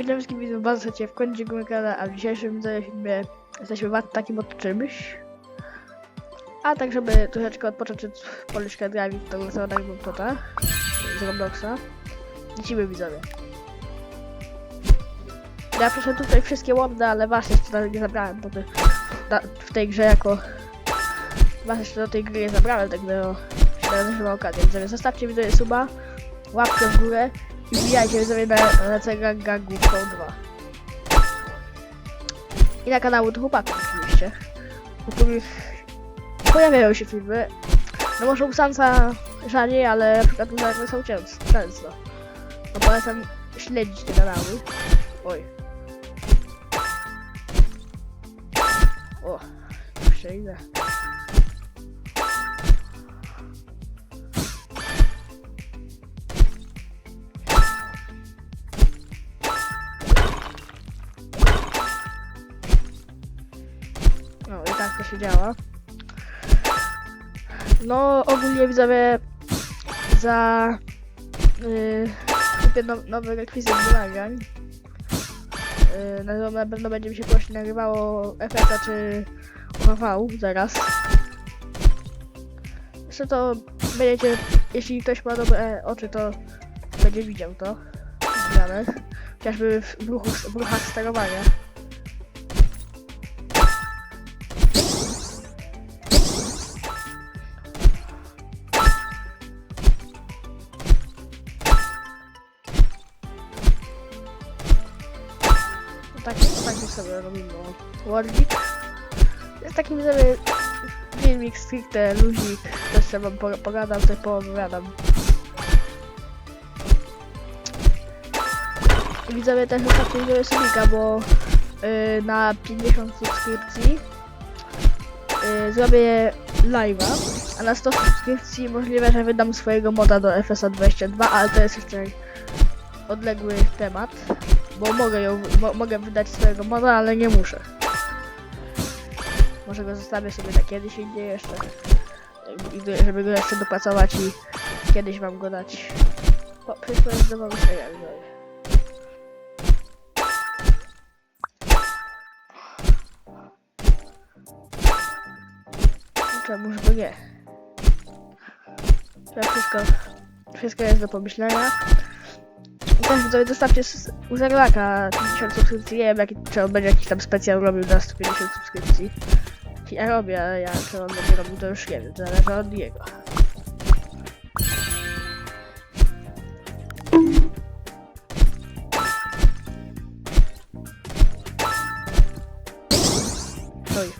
Witam wszystkich widzów bardzo serdecznie w końcu kanale, a w dzisiejszym filmie jesteśmy w takim od czymś. A tak, żeby troszeczkę odpocząć od policzka drive, to głosowanego Bumtota z Robloxa. Lecimy widzowie. Ja przeszedłem tutaj wszystkie łądy, ale was jeszcze nie zabrałem, bo ty, na, w tej grze jako... Was jeszcze do tej gry nie zabrałem, tak było się nazywa okazja. Widzowie, zostawcie widzowie suba, łapkę w górę wbijajcie na lecę gang gangów 2. I na kanału do chłopaków oczywiście, u których pojawiają się filmy. No może u Sansa rzadziej, ale na przykład u Sansa są często. No polecam śledzić te kanały. Oj. O, przejdę. No to się działa. No ogólnie widzowie za yy, no, nowy rekwizyt do nagrań. Yy, na, pewno- będzie mi się głośno nagrywało FFA czy UHV zaraz. Jeszcze to będziecie, jeśli ktoś ma dobre oczy, to będzie widział to. Chociażby w, ruchu, w ruchach sterowania. No tak, tak sobie robimy. Warwick. Jest taki widzowie filmik stricte luzik. Też sobie wam po- pogadam, coś poopowiadam. Widzowie też ostatnio widzowie subika, bo yy, na 50 subskrypcji yy, zrobię live'a, a na 100 subskrypcji możliwe, że wydam swojego moda do FSA 22, ale to jest jeszcze odległy temat. Bo mogę ją, mo, mogę wydać swojego moda, ale nie muszę. Może go zostawię sobie na kiedyś indziej jeszcze. Żeby go jeszcze dopracować i kiedyś wam go dać. O, wszystko jest do pomyślenia, widzowie. Czemuż by nie? To wszystko, wszystko jest do pomyślenia. Też widzowie dostawcie z- u Zerlaka 50 subskrypcji. Nie wiem, jaki, czy on będzie jakiś tam specjal robił na 150 subskrypcji. Ja robię, ale ja czy on będzie robił to już nie wiem, to zależy od niego. Oj.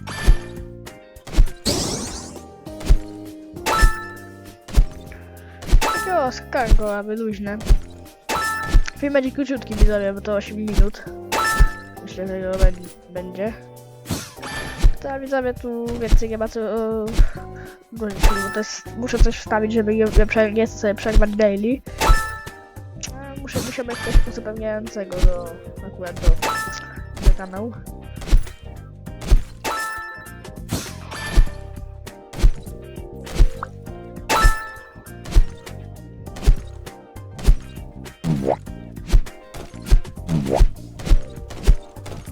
Skargo, aby luźne. Film będzie króciutki widzowie, bo to 8 minut. Myślę, że bę- będzie. To widzowie tu więcej nie ma co e, bo to jest, muszę coś wstawić, żeby nie, nie, sobie przerwać daily. A Muszę, muszę mieć coś uzupełniającego do, akurat do, do kanału.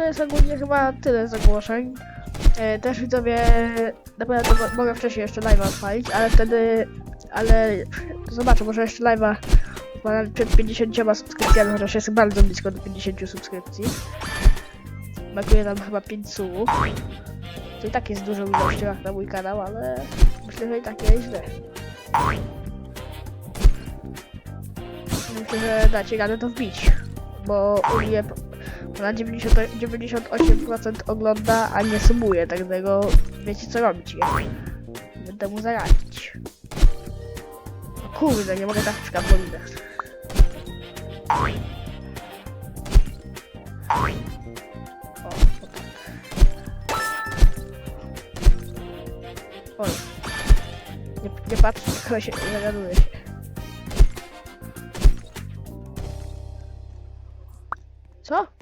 to jest ogólnie chyba tyle z ogłoszeń. E, też widzowie, naprawdę mo- mogę wcześniej jeszcze live'a odpalić, ale wtedy, ale zobaczę, może jeszcze live'a przed 50 subskrypcjami, chociaż jest bardzo blisko do 50 subskrypcji. Brakuje nam chyba 5 subów. To i tak jest dużo ilością jak na mój kanał, ale myślę, że i tak jest źle. Myślę, że dacie radę to wbić, bo u mnie na 90, 98% ogląda, a nie sumuje, tak tego wiecie co robić, nie? Będę mu zaradzić. Kurde, nie mogę tak o tak. Oj. Nie, nie patrz, tylko się zagaduje. Co?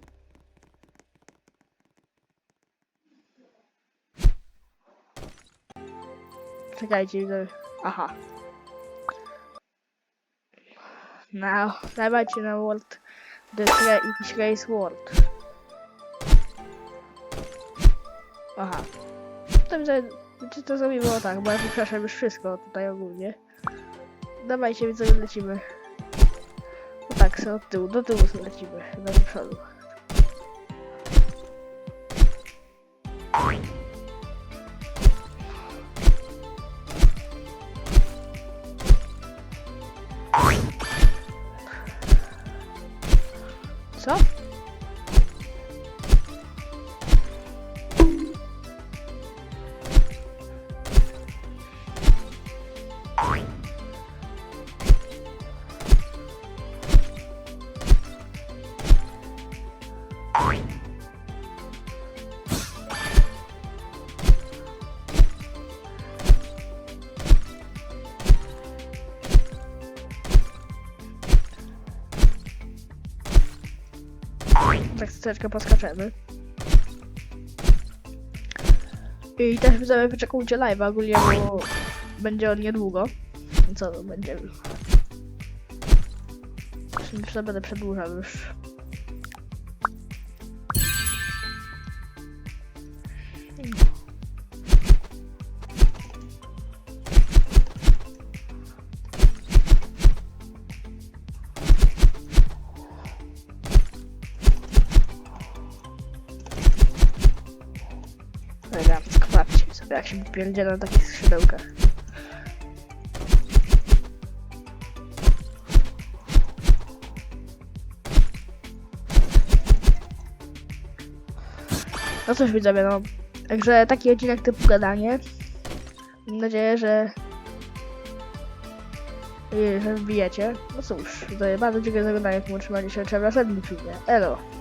Czekajcie, widzę. Aha. No, dawajcie na World. The jakiś Race World. Aha. To czy to zrobimy tak, bo ja przeszedłem już wszystko tutaj ogólnie. Dawajcie, widzę, lecimy. No tak, sobie od tyłu, do tyłu sobie lecimy, do przodu. Troszeczkę poskaczemy. I też widzowie wyczekujcie live'a ogólnie, bo będzie on niedługo. Co to będzie? Myślę, będę przedłużał już. Dobra, składźcie sobie jak się pierdzielę na takich skrzydełkach. No cóż widzowie, no. Także taki odcinek typu gadanie. Mam nadzieję, że... i że wbijecie. No cóż, widzowie, bardzo dziękuję za oglądanie, utrzymanie się, trzeba w następnym filmie. Elo!